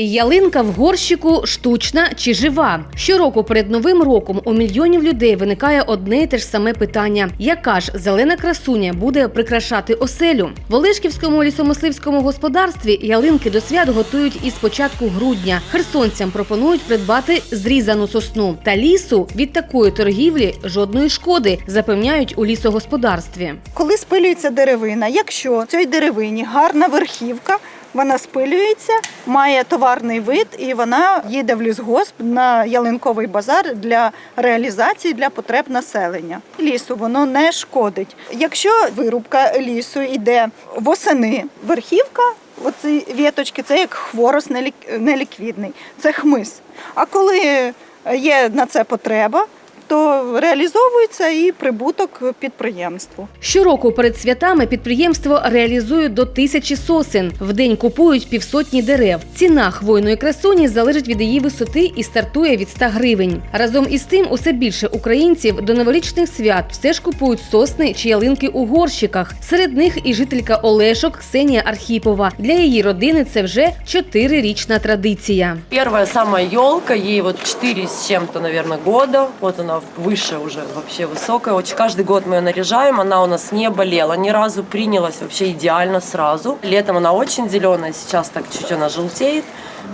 Ялинка в горщику штучна чи жива? Щороку перед новим роком у мільйонів людей виникає одне й те ж саме питання: яка ж зелена красуня буде прикрашати оселю? В Олешківському лісомисливському господарстві ялинки до свят готують із початку грудня. Херсонцям пропонують придбати зрізану сосну. Та лісу від такої торгівлі жодної шкоди, запевняють у лісогосподарстві. Коли спилюється деревина, якщо в цій деревині гарна верхівка, вона спилюється, має товарний вид і вона їде в лісгосп на ялинковий базар для реалізації для потреб населення. Лісу воно не шкодить. Якщо вирубка лісу йде восени, верхівка. Оці віточки це як хворост нелік- неліквідний, це хмиз. А коли є на це потреба, то реалізовується і прибуток підприємству. Щороку перед святами підприємство реалізує до тисячі сосен. В день купують півсотні дерев. Ціна хвойної красуні залежить від її висоти і стартує від 100 гривень. Разом із тим, усе більше українців до новорічних свят все ж купують сосни чи ялинки у горщиках. Серед них і жителька Олешок Ксенія Архіпова. Для її родини це вже чотирирічна традиція. Первая самая елка, ей вот 4 с чем-то, наверное, года. Вот она выше уже, вообще высокая. Очень каждый год мы ее наряжаем. Она у нас не болела ни разу, принялась вообще идеально сразу. Летом она очень зеленая, сейчас так чуть она желтеет.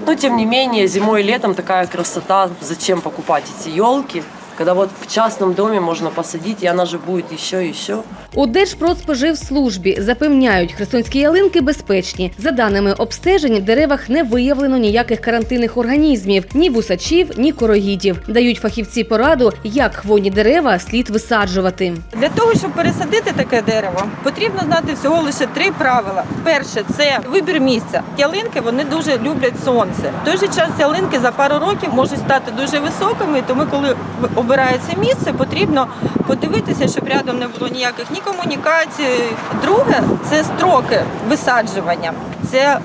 Но тем не менее, зимой и летом такая красота. Зачем покупать эти елки? Когда вот в частном доме можно посадить, и она же будет еще и еще. У Держпродспоживслужбі запевняють, херсонські ялинки безпечні. За даними обстежень, в деревах не виявлено ніяких карантинних організмів, ні вусачів, ні короїдів. Дають фахівці пораду, як хвойні дерева слід висаджувати. Для того, щоб пересадити таке дерево, потрібно знати всього лише три правила. Перше це вибір місця. Ялинки вони дуже люблять сонце. В той же час ялинки за пару років можуть стати дуже високими, тому коли обирається місце, потрібно подивитися, щоб рядом не було ніяких ні комунікацій. Друге це строки висаджування. Це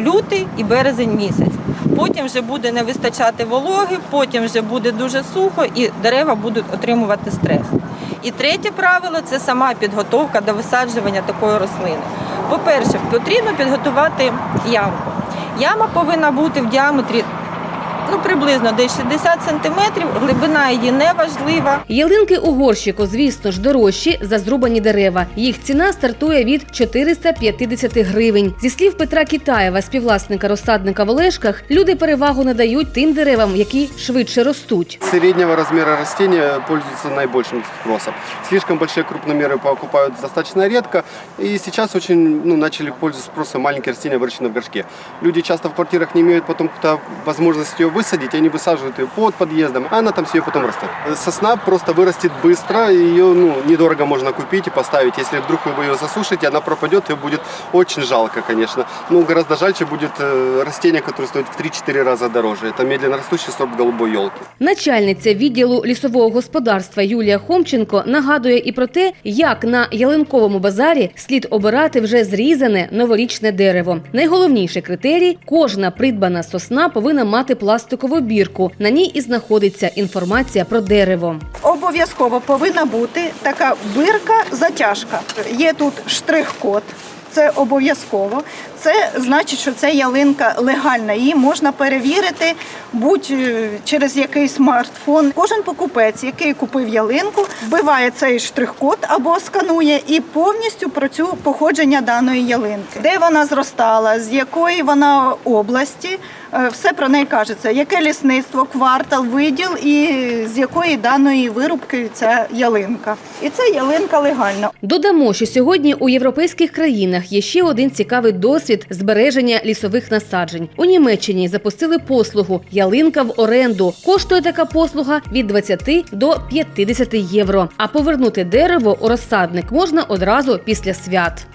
лютий і березень місяць. Потім вже буде не вистачати вологи, потім вже буде дуже сухо і дерева будуть отримувати стрес. І третє правило це сама підготовка до висаджування такої рослини. По-перше, потрібно підготувати ямку. Яма повинна бути в діаметрі ну, приблизно десь 60 сантиметрів, глибина її не важлива. Ялинки у горщику, звісно ж, дорожчі за зрубані дерева. Їх ціна стартує від 450 гривень. Зі слів Петра Китаєва, співвласника розсадника в Олешках, люди перевагу надають тим деревам, які швидше ростуть. Среднего размера растения пользуются наибольшим спросом. Слишком большие крупномеры покупают достаточно редко. И сейчас очень ну, начали пользоваться спросом маленькие растения, выращенные в горшке. Люди часто в квартирах не имеют потом какую-то возможность ее высадить, и они высаживают ее под подъездом, а она там себе потом растет. Сосна просто вырастет быстро, и ее ну, недорого можно купить и поставить. Если вдруг вы ее засушите, она пропадет, и будет очень жалко, конечно. Ну, гораздо жальче будет э, растение, которое стоит в 3-4 раза дороже. Это медленно растущий сорт голубой елки. Начальниця відділу лісового господарства Юлія Хомченко нагадує і про те, як на ялинковому базарі слід обирати вже зрізане новорічне дерево. Найголовніший критерій кожна придбана сосна повинна мати пластикову бірку. На ній і знаходиться інформація про дерево. Обов'язково повинна бути така бирка затяжка. Є тут штрих-код. Це обов'язково. Це значить, що це ялинка легальна. Її можна перевірити будь е, через якийсь смартфон. Кожен покупець, який купив ялинку, вбиває цей штрих-код або сканує і повністю про цю походження даної ялинки, де вона зростала, з якої вона області. е, Все про неї кажеться, яке лісництво, квартал, виділ і з якої даної вирубки ця ялинка. І це ялинка легальна. Додамо, що сьогодні у європейських країнах є ще один цікавий досвід збереження лісових насаджень. У Німеччині запустили послугу ялинка в оренду. Коштує така послуга від 20 до 50 євро. А повернути дерево у розсадник можна одразу після свят.